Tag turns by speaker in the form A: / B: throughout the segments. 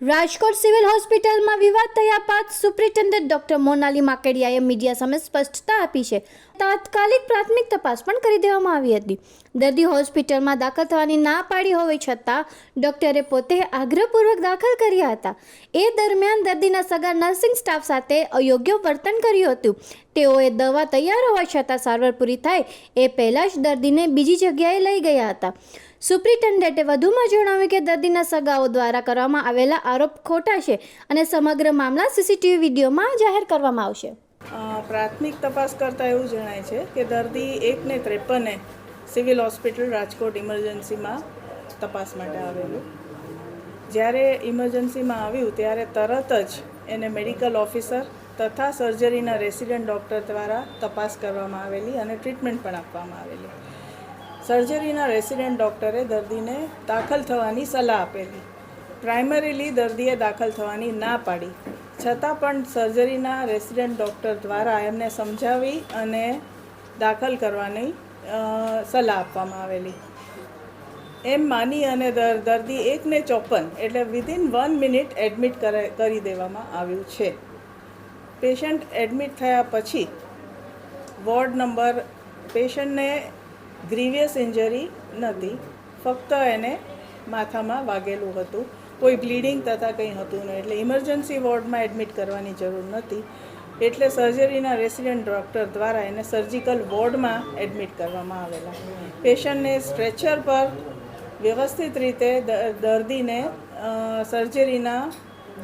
A: Rajkot civil હોસ્પિટલમાં વિવાદ થયા બાદ સુપ્રિન્ટેન્ડન્ટ ડોક્ટર મોનાલી માકેડિયાએ મીડિયા સામે સ્પષ્ટતા આપી છે. તાત્કાલિક પ્રાથમિક તપાસ પણ કરી દેવામાં આવી હતી. દર્દી હોસ્પિટલમાં દાખલ થવાની ના પાડી હોવા છતાં ડોક્ટરે પોતે આગ્રહપૂર્વક દાખલ કર્યા હતા. એ દરમિયાન દર્દીના સગા નર્સિંગ સ્ટાફ સાથે અયોગ્ય વર્તન કર્યું હતું. તેઓએ દવા તૈયાર હોવા છતાં સારવાર પૂરી થાય એ પહેલાં જ દર્દીને બીજી જગ્યાએ લઈ ગયા હતા. સુપ્રિન્ટેન્ડન્ટે વધુમાં જણાવ્યું કે દર્દીના સગાઓ દ્વારા કરવામાં આવેલા આરોપ ખોટા છે અને સમગ્ર મામલા સીસીટીવી વિડીયોમાં જાહેર કરવામાં આવશે.
B: પ્રાથમિક તપાસ કરતાં એવું જણાય છે કે દર્દી એકને ત્રેપને સિવિલ હોસ્પિટલ રાજકોટ ઇમરજન્સીમાં તપાસ માટે આવેલું. જ્યારે ઇમરજન્સીમાં આવ્યું ત્યારે તરત જ એને મેડિકલ ઓફિસર તથા સર્જરીના રેસિડન્ટ ડૉક્ટર દ્વારા તપાસ કરવામાં આવેલી અને ટ્રીટમેન્ટ પણ આપવામાં આવેલી. સર્જરીના રેસિડન્ટ ડૉક્ટરે દર્દીને દાખલ થવાની સલાહ આપેલી. પ્રાઇમરીલી દર્દીએ દાખલ થવાની ના પાડી. છતાં પણ સર્જરીના રેસિડન્ટ ડૉક્ટર દ્વારા એમને સમજાવી અને દાખલ કરવાની સલાહ આપવામાં આવેલી. એમ માની અને દર, દર્દી એકને ચોપન એટલે વિધિન વન મિનિટ એડમિટ કરે દેવામાં આવ્યું છે. પેશન્ટ એડમિટ થયા પછી વોર્ડ નંબર, પેશન્ટને ગ્રીવિયસ ઇન્જરી નથી. ફક્ત એને માથામાં વાગેલું હતું. કોઈ બ્લીડિંગ તથા કંઈ હતું નહીં. એટલે ઇમરજન્સી વોર્ડમાં એડમિટ કરવાની જરૂર નથી. એટલે સર્જરીના રેસિડેન્ટ ડૉક્ટર દ્વારા એને સર્જિકલ વોર્ડમાં એડમિટ કરવામાં આવેલા. પેશન્ટને સ્ટ્રેચર પર વ્યવસ્થિત રીતે દર્દીને સર્જરીના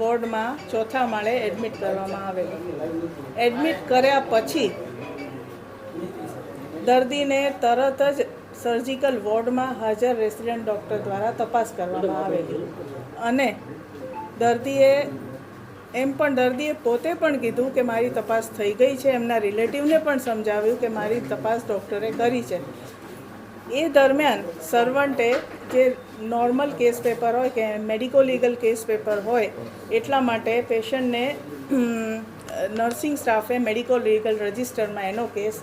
B: વોર્ડમાં ચોથા માળે એડમિટ કરવામાં આવેલું. એડમિટ કર્યા પછી દર્દીને તરત જ સર્જિકલ વોર્ડમાં હાજર રેસિડેન્ટ ડૉક્ટર દ્વારા તપાસ કરવામાં આવેલી અને દર્દીએ એમ પણ દર્દીએ પોતે પણ કીધું કે મારી તપાસ થઈ ગઈ છે. એમના રિલેટિવને પણ સમજાવ્યું કે મારી તપાસ ડૉક્ટરે કરી છે. એ દરમિયાન સર્વન્ટે જે નોર્મલ કેસ પેપર હોય કે મેડિકો લીગલ કેસ પેપર હોય, એટલા માટે પેશન્ટને નર્સિંગ સ્ટાફે મેડિકો લીગલ રજિસ્ટરમાં એનો કેસ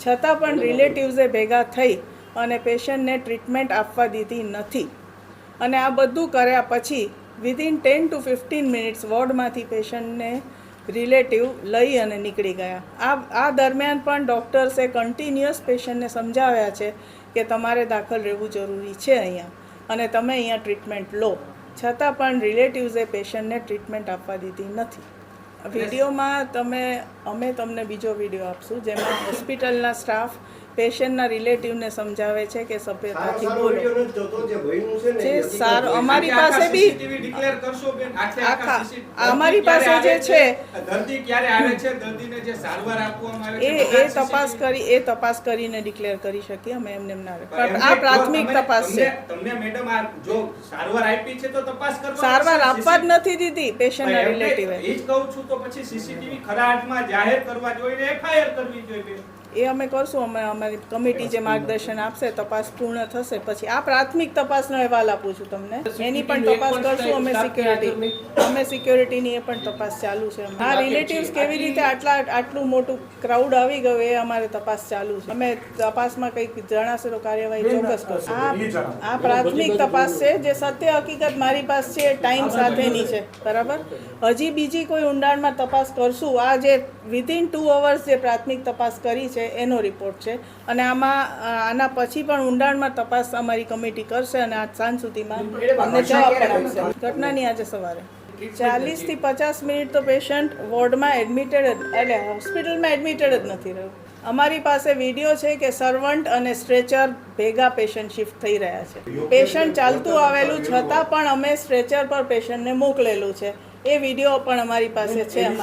B: છતાં પણ રિલેટિવ્સે ભેગા થઈ અને પેશન્ટને ટ્રીટમેન્ટ આપવા દીધી નથી. અને આ બધું કર્યા પછી within ten to fifteen minutes વોર્ડમાંથી પેશન્ટને રિલેટિવ લઈ અને નીકળી ગયા. આ આ દરમિયાન પણ ડૉક્ટર્સે કન્ટિન્યુઅસ પેશન્ટને સમજાવ્યા છે કે તમારે દાખલ રહેવું જરૂરી છે અહીંયા અને તમે અહીંયા ટ્રીટમેન્ટ લો. છતાં પણ રિલેટિવ્સે પેશન્ટને ટ્રીટમેન્ટ આપવા દીધી નથી. વિડીયોમાં તમે અમે તમને બીજો વીડિયો આપશું જેમાં હોસ્પિટલના સ્ટાફ પેશન્ટના રિલેટિવને સમજાવે છે કે સભ્યતાથી બોલો. જે સારું અમારી પાસે બી
C: ડિક્લેર કરશો બેન આખા-
B: આખા અમારી પાસે જે છે-
C: દર્દી ક્યારે આવે છે? દર્દીને જે સારવાર આપવામાં આવે છે બધા
B: એ તપાસ કરી એ તપાસ કરીને ડિક્લેર કરી શકીએ અમે એમને ના આ પ્રાથમિક તપાસ છે.
C: તમને- તમને મેડમ આ જો સારવાર આપી છે તો તપાસ કરવા
B: સારવાર આપવા જ નથી દીધી પેશન્ટના રિલેટિવ
C: એ. જ કહું છું તો પછી સીસીટીવી ખરા અર્થમાં જાહેર કરવા જોઈએ એફઆઈઆર કરવી જોઈએ.
B: એ અમે કરશું અમે અમારી કમિટી જે માર્ગદર્શન આપશે તપાસ પૂર્ણ થશે. પછી આ પ્રાથમિક તપાસનો અહેવાલ આપું છું તમને. એની પણ તપાસ કરશું અમે સિક્યોરિટી અમે સિક્યોરિટીની એ પણ તપાસ ચાલુ છે. આ રિલેટિવ્સ કેવી રીતે આટલા આટલું મોટું ક્રાઉડ આવી ગયું એ અમારે તપાસ ચાલુ છે. અમે તપાસમાં કંઈક જણાશે તો કાર્યવાહી ચોક્કસ કરશું આ આ પ્રાથમિક તપાસ છે જે સત્ય હકીકત મારી પાસે છે ટાઈમ સાથેની છે. બરાબર? હજી બીજી કોઈ ઊંડાણમાં તપાસ કરશું. આ જે વિધિન ટુ અવર્સ જે પ્રાથમિક તપાસ કરી છે એનો રિપોર્ટ છે. અને આમાં આના પછી પણ ઊંડાણમાં તપાસ અમારી કમિટી કરશે અને આજ સાંજ સુધીમાં અમને જવાબ આપશે. ઘટનાની આજે સવારે. ચાલીસથી પચાસ મિનિટ તો પેશન્ટ વોર્ડમાં એડમિટેડ એટલે હોસ્પિટલમાં એડમિટેડ જ નથી રહ્યું. અમારી પાસે વીડિયો છે કે સર્વન્ટ અને સ્ટ્રેચર ભેગા પેશન્ટ શિફ્ટ થઈ રહ્યા છે. પેશન્ટ ચાલતું આવેલું છતાં પણ અમે સ્ટ્રેચર પર પેશન્ટને મોકલેલું છે. એ વીડિયો પણ અમારી પાસે છે